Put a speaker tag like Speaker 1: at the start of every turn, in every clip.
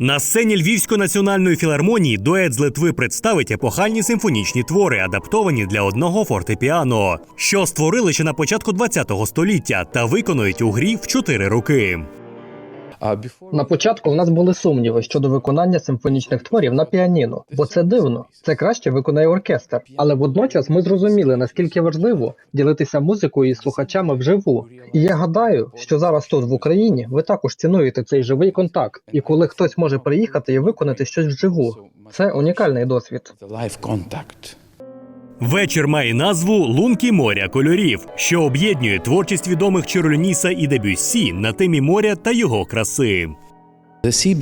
Speaker 1: На сцені Львівської національної філармонії дует з Литви представить епохальні симфонічні твори, адаптовані для одного фортепіано, що створили ще на початку ХХ століття та виконують у грі в чотири роки.
Speaker 2: На початку в нас були сумніви щодо виконання симфонічних творів на піаніно, бо це дивно. Це краще виконає оркестр. Але водночас ми зрозуміли, наскільки важливо ділитися музикою із слухачами вживу. І я гадаю, що зараз тут в Україні ви також цінуєте цей живий контакт. І коли хтось може приїхати і виконати щось вживу, це унікальний досвід.
Speaker 1: Вечір має назву Лунки моря кольорів, що об'єднує творчість відомих Чиролюніса і Дебюссі на темі моря та його краси.
Speaker 3: The sea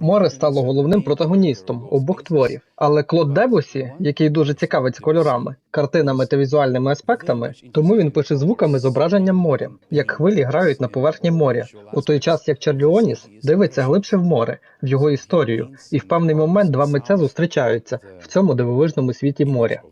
Speaker 2: Море стало головним протагоністом обох творів. Але Клод Дебусі, який дуже цікавиться кольорами, картинами та візуальними аспектами, тому він пише звуками зображенням моря, як хвилі грають на поверхні моря, у той час як Чарліоніс дивиться глибше в море, в його історію, і в певний момент два митця зустрічаються в цьому дивовижному світі моря.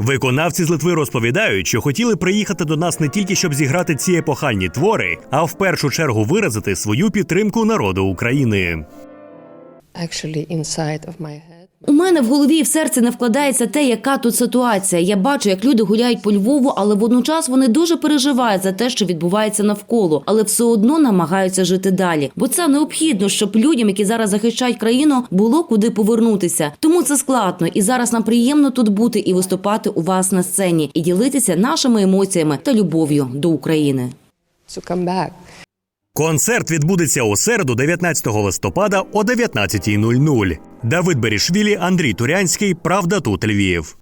Speaker 1: Виконавці з Литви розповідають, що хотіли приїхати до нас не тільки щоб зіграти ці епохальні твори, а в першу чергу виразити свою підтримку народу України.
Speaker 4: У мене в голові і в серці не вкладається те, яка тут ситуація. Я бачу, як люди гуляють по Львову, але водночас вони дуже переживають за те, що відбувається навколо, але все одно намагаються жити далі. Бо це необхідно, щоб людям, які зараз захищають країну, було куди повернутися. Тому це складно, і зараз нам приємно тут бути і виступати у вас на сцені, і ділитися нашими емоціями та любов'ю до України.
Speaker 5: To come back.
Speaker 1: Концерт відбудеться у середу, 19 листопада о 19.00. Давид Берішвілі, Андрій Турянський. Правда тут Львів.